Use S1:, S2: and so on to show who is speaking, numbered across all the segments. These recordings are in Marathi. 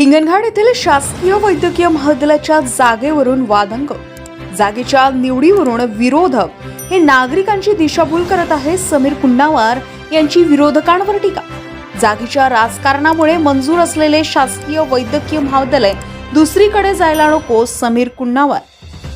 S1: हिंगणघाट येथील शासकीय वैद्यकीय महाविद्यालयाच्या जागेवरून वादंग. जागेच्या निवडीवरून विरोधक. हे नागरिकांची दिशाभूल करत आहे समीर पुन्नावार यांची विरोधकांवर टीका. जागेच्या राजकारणामुळे मंजूर असलेले शासकीय वैद्यकीय महाविद्यालय दुसरीकडे जायला नको समीर कुन्नावार.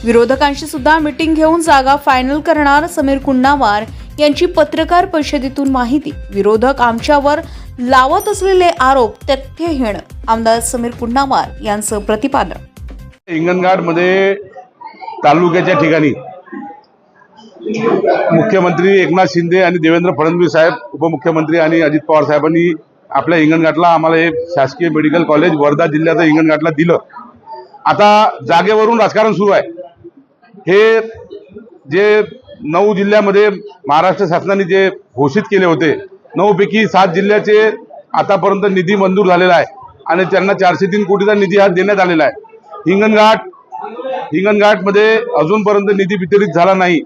S1: विरोधकांशी सुद्धा मिटिंग घेऊन जागा फायनल करणार समीर कुंडावार यांची पत्रकार परिषदेतून माहिती. विरोधक आमच्यावर लावत असलेले आरोप तथ्यहीन आमदार समीर कुंडावार यांचं प्रतिपादन.
S2: हिंगणघाटमध्ये तालुक्याच्या ठिकाणी मुख्यमंत्री एकनाथ शिंदे आणि देवेंद्र फडणवीस साहेब उपमुख्यमंत्री आणि अजित पवार साहेबांनी आपल्या हिंगणघाटला आम्हाला हे शासकीय मेडिकल कॉलेज वर्धा जिल्ह्याचं हिंगणघाटला दिलं. आता जागेवरून राजकारण सुरू आहे. हे जे नऊ जिल्ह्यामध्ये महाराष्ट्र शासनाने जे घोषित केले होते नऊपैकी सात जिल्ह्याचे आतापर्यंत निधी मंजूर झालेला आहे आणि त्यांना चारशे तीन कोटीचा निधी हा देण्यात आलेला आहे. हिंगणघाट हिंगणघाटमध्ये अजूनपर्यंत निधी वितरित झाला नाही.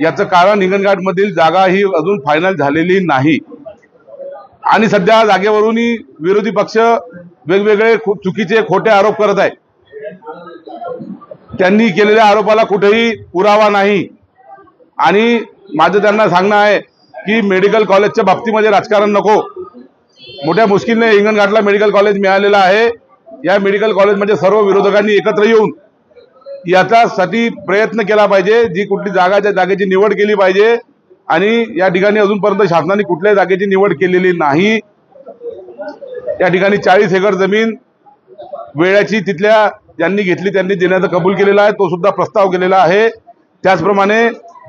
S2: याचं कारण हिंगणघाटमधील जागा ही अजून फायनल झालेली नाही. आणि सध्या जागेवरूनही विरोधी पक्ष वेगवेगळे खो- चुकीचे खोटे आरोप करत आहे त्यांनी केलेल्या आरोपाला कुठेही पुरावा नाही. आणि माझं त्यांना सांगणं आहे की मेडिकल कॉलेजच्या बाबतीमध्ये राजकारण नको. मोठ्या मुश्किलने हिंगणघाटला मेडिकल कॉलेज मिळालेलं आहे. या मेडिकल कॉलेजमध्ये सर्व विरोधकांनी एकत्र येऊन याच्यासाठी प्रयत्न केला पाहिजे. जी कुठली जागा त्या जागेची निवड केली पाहिजे आणि या ठिकाणी अजूनपर्यंत शासनाने कुठल्याही जागेची निवड केलेली नाही. या ठिकाणी चाळीस एकर जमीन वेळाची तिथल्या ज्यांनी घेतली त्यांनी देण्याचं कबूल केलेला आहे तो सुद्धा प्रस्ताव केलेला आहे. त्याचप्रमाणे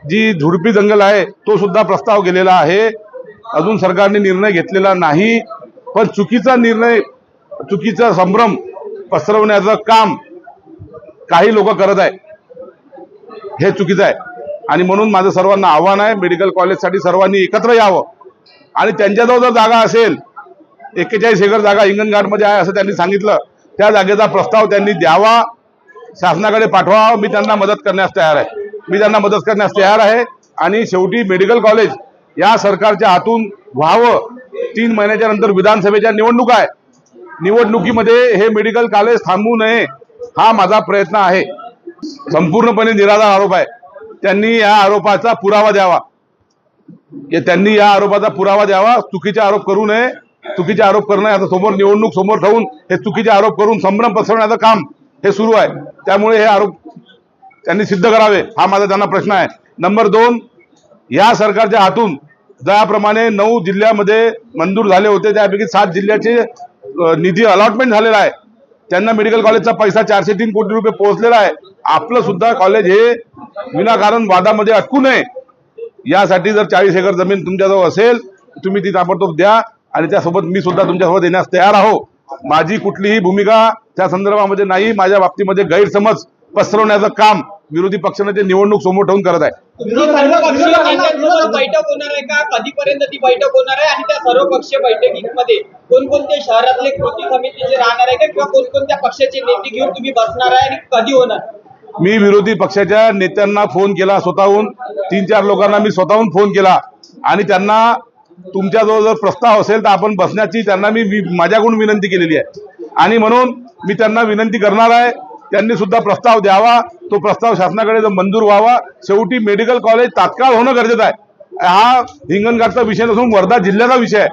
S2: जी झुडपी जंगल आहे तो सुद्धा प्रस्ताव केलेला आहे. अजून सरकारने निर्णय घेतलेला नाही पण चुकीचा निर्णय चुकीचा संभ्रम पसरवण्याचं काम काही लोक करत आहे हे चुकीचं आहे. आणि म्हणून माझं सर्वांना आव्हान आहे मेडिकल कॉलेजसाठी सर्वांनी एकत्र यावं. आणि त्यांच्याजवळ जर जागा असेल एक्केचाळीस एकर जागा हिंगणघाटमध्ये आहे असं त्यांनी सांगितलं त्या जागेचा प्रस्ताव त्यांनी द्यावा शासनाकडे पाठवावा. मी त्यांना मदत करण्यास तयार आहे. मी त्यांना मदत करण्यास तयार आहे. आणि शेवटी मेडिकल कॉलेज या सरकारच्या हातून व्हावं. तीन महिन्याच्या नंतर विधानसभेच्या निवडणुका आहे निवडणुकीमध्ये हे मेडिकल कॉलेज थांबू नये हा माझा प्रयत्न आहे. संपूर्णपणे निराधार आरोप आहे. त्यांनी या आरोपाचा पुरावा द्यावा. त्यांनी या आरोपाचा पुरावा द्यावा. चुकीचे आरोप करू नये. चुकीचे आरोप करणं आता समोर निवडणूक समोर ठेवून हे चुकीचे आरोप करून संभ्रम पसरवण्याचं काम हे सुरू आहे. त्यामुळे हे आरोप त्यांनी सिद्ध करावे हा माझा त्यांना प्रश्न आहे. नंबर दोन या सरकारच्या हातून ज्याप्रमाणे नऊ जिल्ह्यामध्ये मंजूर झाले होते त्यापैकी सात जिल्ह्याचे निधी अलॉटमेंट झालेला आहे. त्यांना मेडिकल कॉलेजचा पैसा चारशे तीन कोटी रुपये पोहोचलेला आहे. आपलं सुद्धा कॉलेज हे विनाकारण वादामध्ये अटकू नये. यासाठी जर चाळीस एकर जमीन तुमच्याजवळ असेल तुम्ही ती ताबडतोब द्या. आणि त्यासोबत मी सुद्धा तुमच्यासोबत येण्यास तयार आहो. माझी कुठलीही भूमिका त्या संदर्भामध्ये नाही माझ्या बाबतीमध्ये गैरसमज पसरवण्याचं काम विरोधी पक्षाने ते निवडणूक समोर ठेवून करत आहे.
S3: बैठक होणार आहे का? कधीपर्यंत ती बैठक होणार आहे? आणि त्या बैठकीमध्ये कोणकोणते शहरातले कृती समितीचे राहणार आहे का किंवा कोणकोणत्या पक्षाचे नेते घेऊन तुम्ही बसणार आहे आणि कधी होणार?
S2: मी विरोधी पक्षाच्या नेत्यांना फोन केला स्वतःहून. तीन चार लोकांना मी स्वतःहून फोन केला. आणि त्यांना तुमच्याजवळ जर प्रस्ताव असेल तर आपण बसण्याची त्यांना मी वि- माझ्याकडून विनंती केलेली आहे. आणि म्हणून मी त्यांना विनंती करणार आहे त्यांनी सुद्धा प्रस्ताव द्यावा. तो प्रस्ताव शासनाकडे जर मंजूर व्हावा शेवटी मेडिकल कॉलेज तात्काळ होणं गरजेचं आहे. हा हिंगणघाटचा विषय नसून वर्धा जिल्ह्याचा विषय आहे.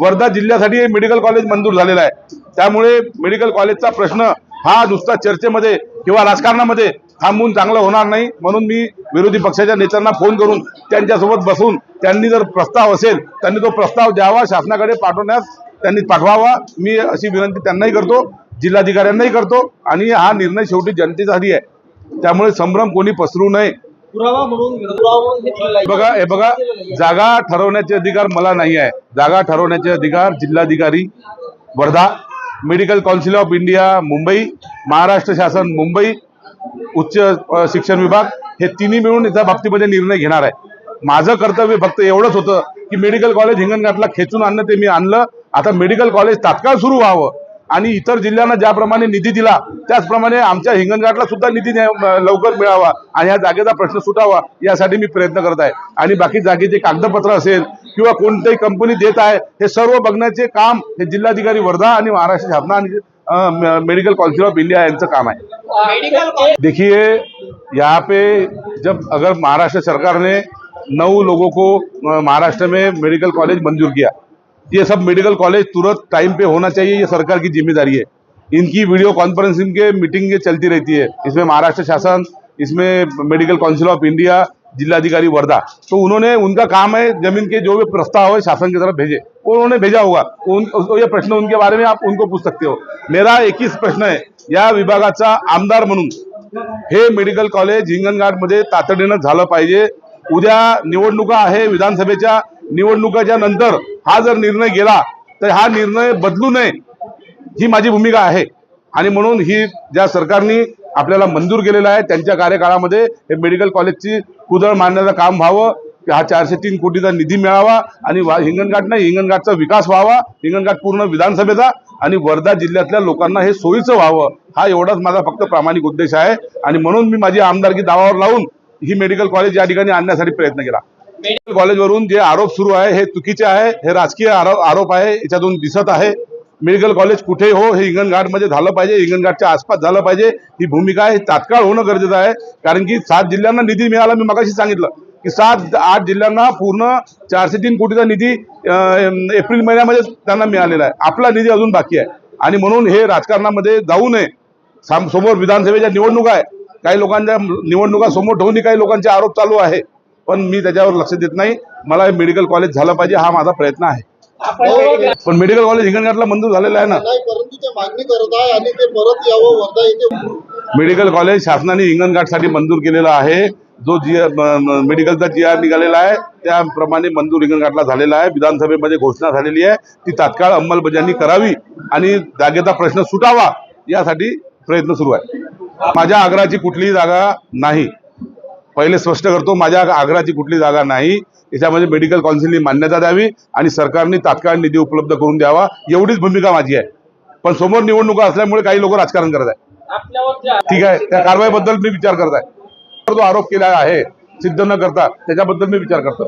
S2: वर्धा जिल्ह्यासाठी हे मेडिकल कॉलेज मंजूर झालेलं आहे. त्यामुळे मेडिकल कॉलेजचा प्रश्न हा नुसता चर्चेमध्ये किंवा राजकारणामध्ये थांबून चांगलं होणार नाही म्हणून मी विरोधी पक्षाच्या नेत्यांना फोन करून त्यांच्यासोबत बसून त्यांनी जर प्रस्ताव असेल त्यांनी तो प्रस्ताव द्यावा शासनाकडे पाठवण्यास त्यांनी पाठवावा. मी अशी विनंती त्यांनाही करतो जिल्हाधिकाऱ्यांनाही करतो आणि हा निर्णय शेवटी जनतेसाठी आहे. त्यामुळे संभ्रम कोणी पसरू नये. बघा हे बघा जागा ठरवण्याचे अधिकार मला नाही आहे. जागा ठरवण्याचे अधिकार जिल्हाधिकारी Wardha medical council of India Mumbai Maharashtra शासन मुंबई उच्च शिक्षण विभाग हे तिन्ही मिळून त्या बाबतीमध्ये निर्णय घेणार आहे. माझं कर्तव्य फक्त एवढंच होतं की मेडिकल कॉलेज हिंगणघाटला खेचून आणणं ते मी आणलं. आता मेडिकल कॉलेज तात्काळ सुरू व्हावं. आणि इतर जिल्ह्यांना ज्याप्रमाणे निधी दिला त्याचप्रमाणे आमच्या हिंगणघाटला सुद्धा निधी लवकर मिळावा आणि या जागेचा प्रश्न सुटावा यासाठी मी प्रयत्न करत आहे. आणि बाकी जागेचे कागदपत्र असेल किंवा कोणत्याही कंपनी देत आहे हे सर्व बघण्याचे काम हे जिल्हाधिकारी वर्धा आणि महाराष्ट्र शासन आणि मेडिकल काउंसिल ऑफ़ इंडिया यांचं काम आहे देखिए यहाँ पे जब अगर महाराष्ट्र सरकार ने नौ लोगों को महाराष्ट्र में मेडिकल कॉलेज मंजूर किया ये सब मेडिकल कॉलेज तुरंत टाइम पे होना चाहिए ये सरकार की ज़िम्मेदारी है। इनकी वीडियो कॉन्फ्रेंसिंग के मीटिंग चलती रहती है। इसमें महाराष्ट्र शासन इसमें मेडिकल काउंसिल ऑफ़ इंडिया जिलाधिकारी वर्धा. तो उन्होंने उनका काम है जमीन के जो भी प्रस्ताव है शासन की तरफ भेजे. उन्होंने भेजा होगा. उन, ये प्रश्न उनके बारे में आप उनको पूछ सकते हो. मेरा एक प्रश्न है या विभागाचा आमदार म्हणून हे मेडिकल कॉलेज हिंगणघाटमध्ये तातडीनं झालं पाहिजे. उद्या निवडणुका आहे विधानसभेच्या निवडणुकाच्या नंतर हा जर निर्णय गेला तर हा निर्णय बदलू नये ही माझी भूमिका आहे. आणि म्हणून ही ज्या सरकारनी आपल्याला मंजूर केलेलं आहे. त्यांच्या कार्यकाळामध्ये हे मेडिकल कॉलेजची कुदळ मारण्याचं काम व्हावं. हा चारशे तीन कोटीचा निधी मिळावा आणि हिंगणघाट नाही हिंगणघाटचा विकास व्हावा. हिंगणघाट पूर्ण विधानसभेचा आणि वर्धा जिल्ह्यातल्या लोकांना हे सोयीचं व्हावं. हा एवढाच माझा फक्त प्रामाणिक उद्देश आहे. आणि म्हणून मी माझी आमदारकी दावावर लावून ही मेडिकल कॉलेज या ठिकाणी आणण्यासाठी प्रयत्न केला. मेडिकल कॉलेजवरून जे आरोप सुरू आहे हे चुकीचे आहे हे राजकीय आरोप आरोप आहे याच्यातून दिसत आहे. मेडिकल कॉलेज कुठे हो हे हिंगणघाटमध्ये झालं पाहिजे हिंगणघाटच्या आसपास झालं पाहिजे. ही भूमिका आहे तात्काळ होणं गरजेचं आहे. कारण की सात जिल्ह्यांना निधी मिळाला मी मगाशी सांगितलं की सात आठ जिल्ह्यांना पूर्ण चारशे तीन कोटीचा निधी एप्रिल महिन्यामध्ये त्यांना मिळालेला आहे. आपला निधी अजून बाकी आहे. आणि म्हणून हे राजकारणामध्ये जाऊ नये. साम- समोर विधानसभेच्या निवडणुका आहे काही लोकांच्या निवडणुका समोर ठेवून काही लोकांचे आरोप चालू आहे. पण मी त्याच्यावर लक्ष देत नाही. मला हे मेडिकल कॉलेज झालं पाहिजे हा माझा प्रयत्न आहे. पण मेडिकल कॉलेज हिंगणघाटला मंजूर झालेलं आहे ना.
S4: परंतु ते मागणी करत आहे आणि ते परत यावं वर्धा येथे
S2: मेडिकल कॉलेज शासनाने हिंगणघाटसाठी मंजूर केलेलं आहे. जो जी मेडिकलचा जी आर निघालेला आहे त्याप्रमाणे मंजूर हिंगणघाटला झालेला आहे. विधानसभेमध्ये घोषणा झालेली आहे. ती तात्काळ अंमलबजावणी करावी आणि जागेचा प्रश्न सुटावा यासाठी प्रयत्न सुरू आहे. माझ्या आग्राची कुठलीही जागा नाही. पहिले स्पष्ट करतो माझ्या आग्राची कुठली जागा नाही. याच्यामध्ये मेडिकल काउन्सिलनी मान्यता द्यावी आणि सरकारने तात्काळ निधी उपलब्ध करून द्यावा. एवढीच भूमिका माझी आहे. पण समोर निवडणुका असल्यामुळे काही लोक राजकारण करत आहे ठीक आहे. त्या कारवाईबद्दल मी विचार करत आहे. जो आरोप केला आहे. सिद्ध न करता त्याच्याबद्दल मी विचार करतो.